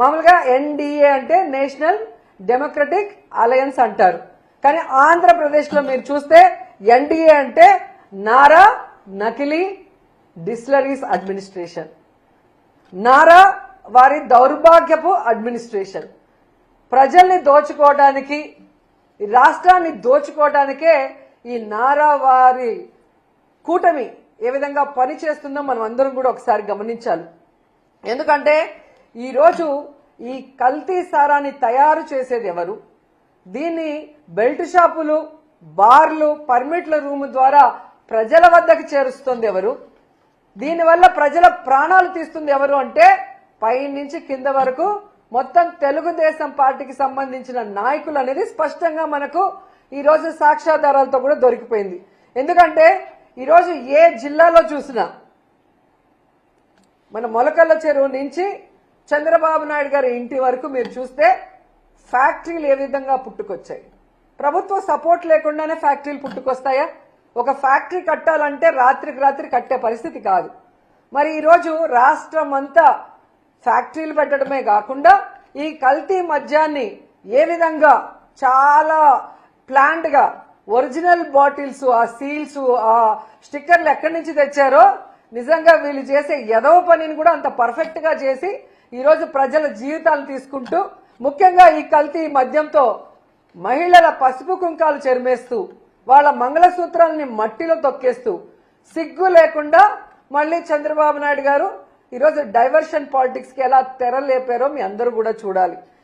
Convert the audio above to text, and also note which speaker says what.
Speaker 1: మామూలుగా ఎన్డీఏ అంటే national democratic alliance అంటారు. కానీ ఆంధ్రప్రదేశ్లో మీరు చూస్తే ఎన్డీఏ అంటే నారా నకిలీ డిస్లరీస్ అడ్మినిస్ట్రేషన్. నారా వారి దౌర్భాగ్యపు అడ్మినిస్ట్రేషన్. ప్రజల్ని దోచుకోవడానికి ఈ రాష్ట్రాన్ని దోచుకోవడానికే ఈ నారా వారి కూటమి ఏ విధంగా పని చేస్తుందో మనం అందరం కూడా ఒకసారి గమనించాలి. ఎందుకంటే ఈరోజు ఈ కల్తీ సారాన్ని తయారు చేసేది ఎవరు? దీన్ని బెల్ట్ షాపులు బార్లు పర్మిట్ల రూమ్ ద్వారా ప్రజల వద్దకు చేరుస్తుంది ఎవరు? దీనివల్ల ప్రజల ప్రాణాలు తీస్తుంది ఎవరు అంటే పై నుంచి కింద వరకు మొత్తం తెలుగుదేశం పార్టీకి సంబంధించిన నాయకులు అనేది స్పష్టంగా మనకు ఈరోజు సాక్ష్యాధారాలతో కూడా దొరికిపోయింది. ఎందుకంటే ఈరోజు ఏ జిల్లాలో చూసినా మన మొలకల్ల చెరువు నుంచి చంద్రబాబు నాయుడు గారి ఇంటి వరకు మీరు చూస్తే ఫ్యాక్టరీలు ఏ విధంగా పుట్టుకొచ్చాయి? ప్రభుత్వ సపోర్ట్ లేకుండానే ఫ్యాక్టరీలు పుట్టుకొస్తాయా? ఒక ఫ్యాక్టరీ కట్టాలంటే రాత్రికి రాత్రి కట్టే పరిస్థితి కాదు. మరి ఈరోజు రాష్ట్రం అంతా ఫ్యాక్టరీలు పెట్టడమే కాకుండా ఈ కల్తీ మద్యాన్ని ఏ విధంగా చాలా ప్లాంట్గా ఒరిజినల్ బాటిల్స్ ఆ సీల్స్ ఆ స్టిక్కర్లు ఎక్కడి నుంచి తెచ్చారో నిజంగా వీళ్ళు చేసే ఎదవ పనిని కూడా అంత పర్ఫెక్ట్గా చేసి ఈరోజు ప్రజల జీవితాలు తీసుకుంటూ ముఖ్యంగా ఈ కల్తీ మద్యంతో మహిళల పసుపు కుంకాలు చెరిమేస్తూ వాళ్ళ మంగళసూత్రాలని మట్టిలో తొక్కేస్తూ సిగ్గు లేకుండా మళ్ళీ చంద్రబాబు నాయుడు గారు ఈరోజు డైవర్షన్ పాలిటిక్స్కి ఎలా తెరలేపారో మీ అందరూ కూడా చూడాలి.